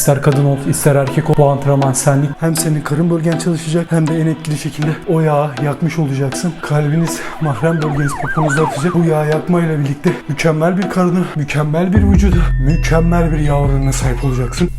İster kadın ol, ister erkek ol. Bu antrenman senlik. Hem senin karın bölgen çalışacak hem de en etkili şekilde o yağı yakmış olacaksın. Kalbiniz, mahrem bölgeniz poponuzda atacak. Bu yağı yakmayla birlikte mükemmel bir karını, mükemmel bir vücudu, mükemmel bir yağ oranına sahip olacaksın.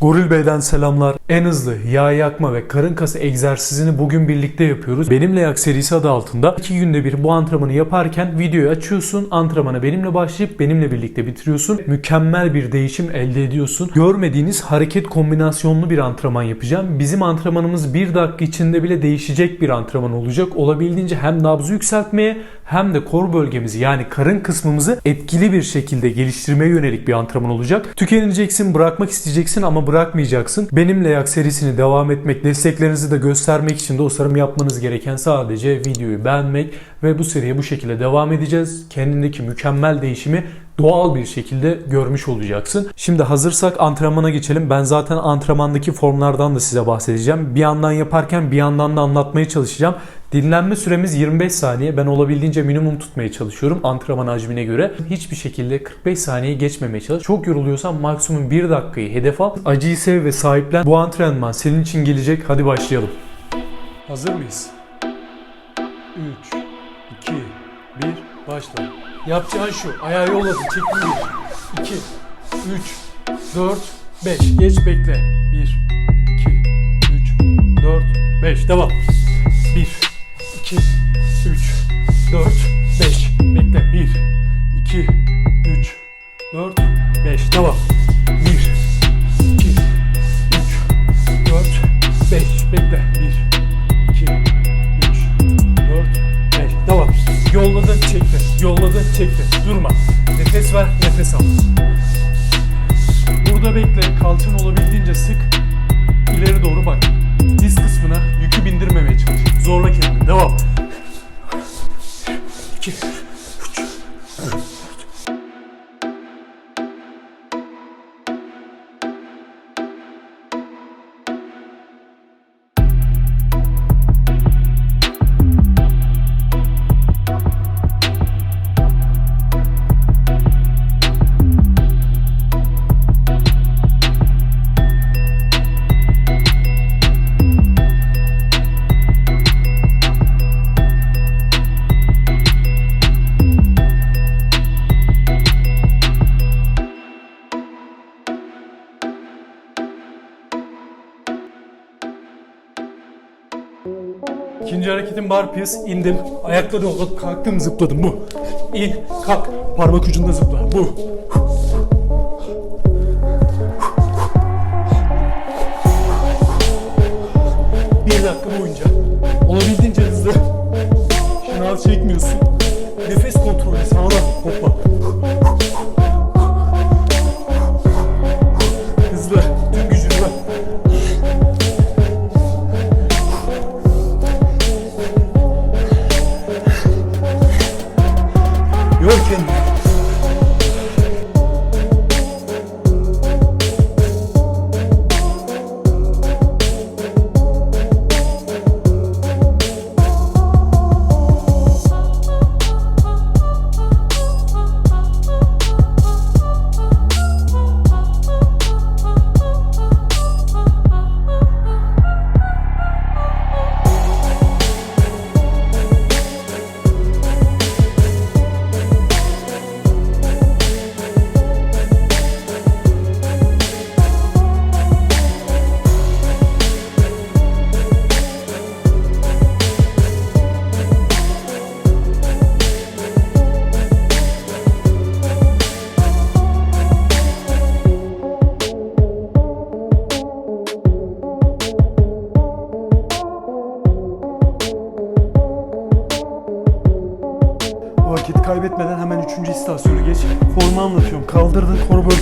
Goril Bey'den selamlar. En hızlı yağ yakma ve karın kası egzersizini bugün birlikte yapıyoruz. Benimle Yak serisi adı altında 2 günde bir bu antrenmanı yaparken videoyu açıyorsun. Antrenmana benimle başlayıp benimle birlikte bitiriyorsun. Mükemmel bir değişim elde ediyorsun. Görmediğiniz hareket kombinasyonlu bir antrenman yapacağım. Bizim antrenmanımız 1 dakika içinde bile değişecek bir antrenman olacak. Olabildiğince hem nabzı yükseltmeye hem de kor bölgemizi yani karın kısmımızı etkili bir şekilde geliştirmeye yönelik bir antrenman olacak. Tükenileceksin, bırakmak isteyeceksin ama bırakmayacaksın. Benimle yak serisini devam etmek, desteklerinizi de göstermek için dostlarım yapmanız gereken sadece videoyu beğenmek ve bu seriye bu şekilde devam edeceğiz. Kendindeki mükemmel değişimi doğal bir şekilde görmüş olacaksın. Şimdi hazırsak antrenmana geçelim. Ben zaten antrenmandaki formlardan da size bahsedeceğim. Bir yandan yaparken bir yandan da anlatmaya çalışacağım. Dinlenme süremiz 25 saniye. Ben olabildiğince minimum tutmaya çalışıyorum antrenman hacmine göre. Hiçbir şekilde 45 saniye geçmemeye çalış. Çok yoruluyorsan maksimum 1 dakikayı hedef al. Acıyı sev ve sahiplen. Bu antrenman senin için gelecek. Hadi başlayalım. Hazır mıyız? 3, 2, 1, başla. Yapacağın şu. Ayağı yolladın. Çektin 1, 2, 3, 4, 5. Geç bekle. 1, 2, 3, 4, 5. Devam. 1, 2, 3, 4, 5. Bekle. 1, 2, 3, 4, 5. Devam. İkinci hareketim bar press. indim. Ayakları yolladım. Kalktım zıpladım. Bu. İn. Kalk. Parmak ucunda zıpla. Bu. Bir dakika boyunca. Olabildiğince hızlı. Şınav çekmiyorsun.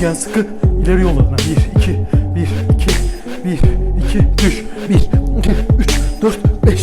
Bölgen sıkı. İleri yollarına. 1, 2, 1, 2, 1, 2, düş. 1, 2, 3, 4, 5,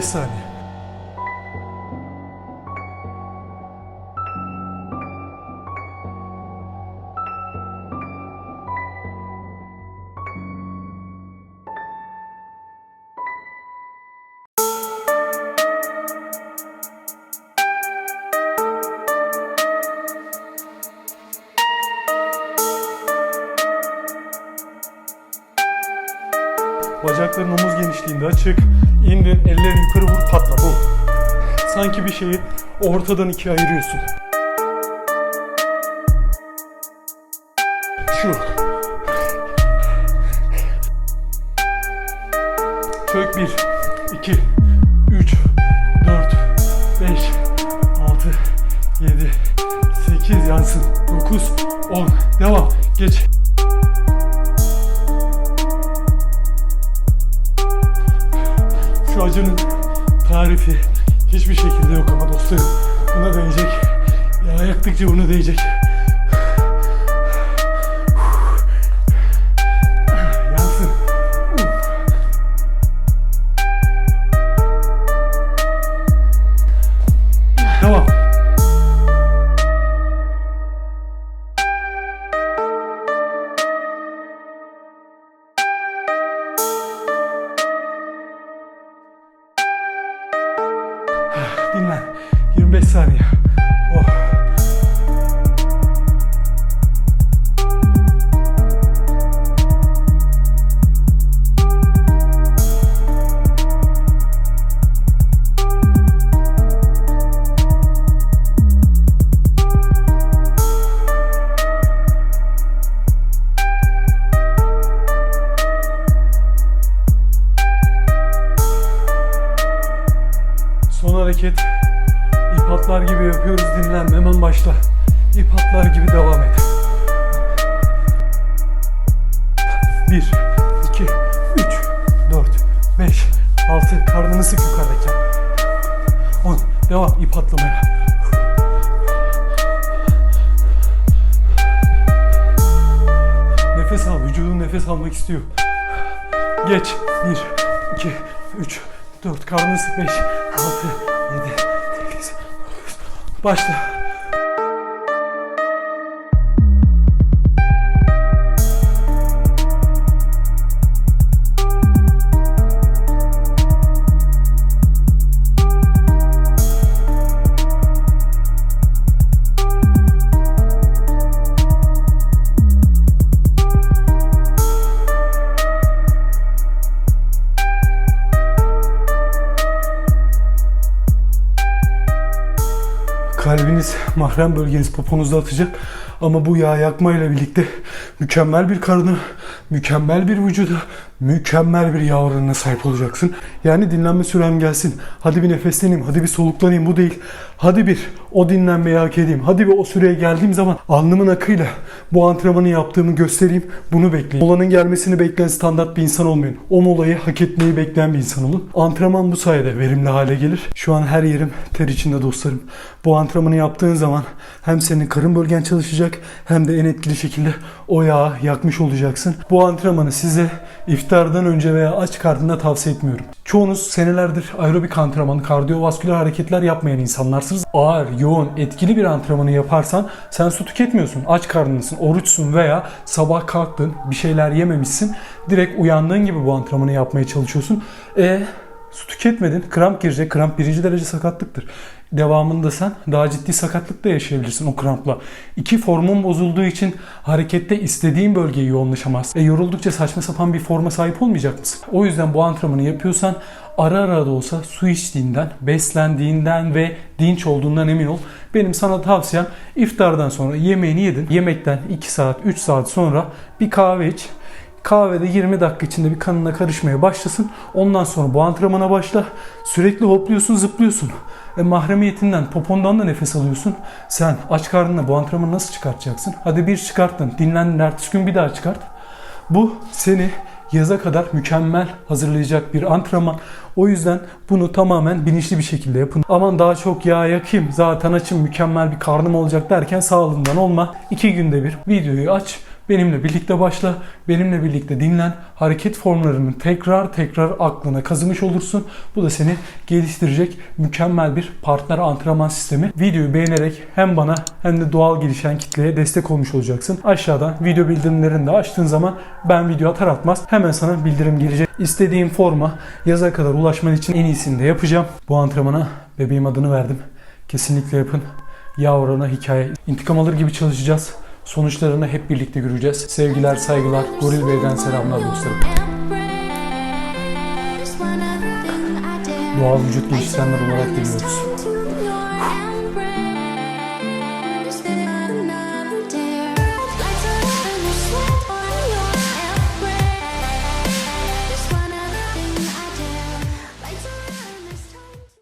25 Bacakların omuz genişliğinde açık. İndir, elleri yukarı vur, patla. Bu. Sanki bir şeyi ortadan ikiye ayırıyorsun. Şu. Çök 1, 2, 3, 4, 5, 6, 7, 8 yansın. 9, 10. Devam. Geç. Acının tarifi hiçbir şekilde yok ama dostlarım buna değecek. Ya yaktıkça buna değecek. Hareket. İp atlar gibi yapıyoruz dinlenme. Hemen başla. İp atlar gibi devam et. 1, 2, 3, 4, 5, 6. Karnını sık yukarıdayken. 10. Devam ip atlamaya. Nefes al. Vücudun nefes almak istiyor. Geç. 1, 2, 3, 4. Karnını sık 5, 6, 7, 8, 9. Başla. Kalbiniz mahrem bölgeniz poponuzda atacak. Ama bu yağ yakmayla birlikte mükemmel bir karnı, mükemmel bir vücuda, mükemmel bir yağ oranına sahip olacaksın. Yani dinlenme sürem gelsin. Hadi bir nefesleneyim, hadi bir soluklanayım bu değil. Hadi bir o dinlenmeyi hak edeyim. Hadi bir o süreye geldiğim zaman alnımın akıyla bu antrenmanı yaptığımı göstereyim. Bunu bekleyin. Molanın gelmesini bekleyen standart bir insan olmayın. O molayı hak etmeyi bekleyen bir insan olun. Antrenman bu sayede verimli hale gelir. Şu an her yerim ter içinde dostlarım. Bu antrenmanı yaptığın zaman hem senin karın bölgen çalışacak hem de en etkili şekilde o yağı yakmış olacaksın. Bu antrenmanı size iftardan önce veya aç karnında tavsiye etmiyorum. Çoğunuz senelerdir aerobik antrenman, kardiyovasküler hareketler yapmayan insanlarsınız. Ağır, yoğun, etkili bir antrenmanı yaparsan sen su tüketmiyorsun. Aç karnındasın, oruçsun veya sabah kalktın, bir şeyler yememişsin. Direkt uyandığın gibi bu antrenmanı yapmaya çalışıyorsun. E Su tüketmedin, kramp girecek. Kramp birinci derece sakatlıktır. Devamında sen daha ciddi sakatlık da yaşayabilirsin o krampla. İki formun bozulduğu için harekette istediğin bölgeye yoğunlaşamazsın. E yoruldukça saçma sapan bir forma sahip olmayacak mısın? O yüzden bu antrenmanı yapıyorsan ara ara da olsa su içtiğinden, beslendiğinden ve dinç olduğundan emin ol. Benim sana tavsiyem iftardan sonra yemeğini yedin. Yemekten 2 saat, 3 saat sonra bir kahve iç. Kahvede 20 dakika içinde bir kanına karışmaya başlasın. Ondan sonra bu antrenmana başla. Sürekli hopluyorsun, zıplıyorsun. E, mahremiyetinden, popondan da nefes alıyorsun. Sen aç karnına bu antrenmanı nasıl çıkartacaksın? Hadi bir çıkarttın, dinlendin, ertesi gün bir daha çıkart. Bu seni yaza kadar mükemmel hazırlayacak bir antrenman. O yüzden bunu tamamen bilinçli bir şekilde yapın. Aman daha çok yağ yakayım, zaten açım mükemmel bir karnım olacak derken sağlığından olma. İki günde bir videoyu aç, Benimle birlikte başla, benimle birlikte dinlen. Hareket formlarını tekrar tekrar aklına kazımış olursun. Bu da seni geliştirecek mükemmel bir partner antrenman sistemi. Videoyu beğenerek hem bana hem de doğal gelişen kitleye destek olmuş olacaksın. Aşağıdan video bildirimlerini de açtığın zaman ben video atar atmaz hemen sana bildirim gelecek. İstediğin forma yaza kadar ulaşman için en iyisini de yapacağım. Bu antrenmana bebeğim adını verdim. Kesinlikle yapın. Yağ oranı hikaye. İntikam alır gibi çalışacağız. Sonuçlarını hep birlikte göreceğiz. Sevgiler, saygılar. Goril Bey'den selamlar dostlarım. Doğal vücut geliştirenler olarak geliyoruz.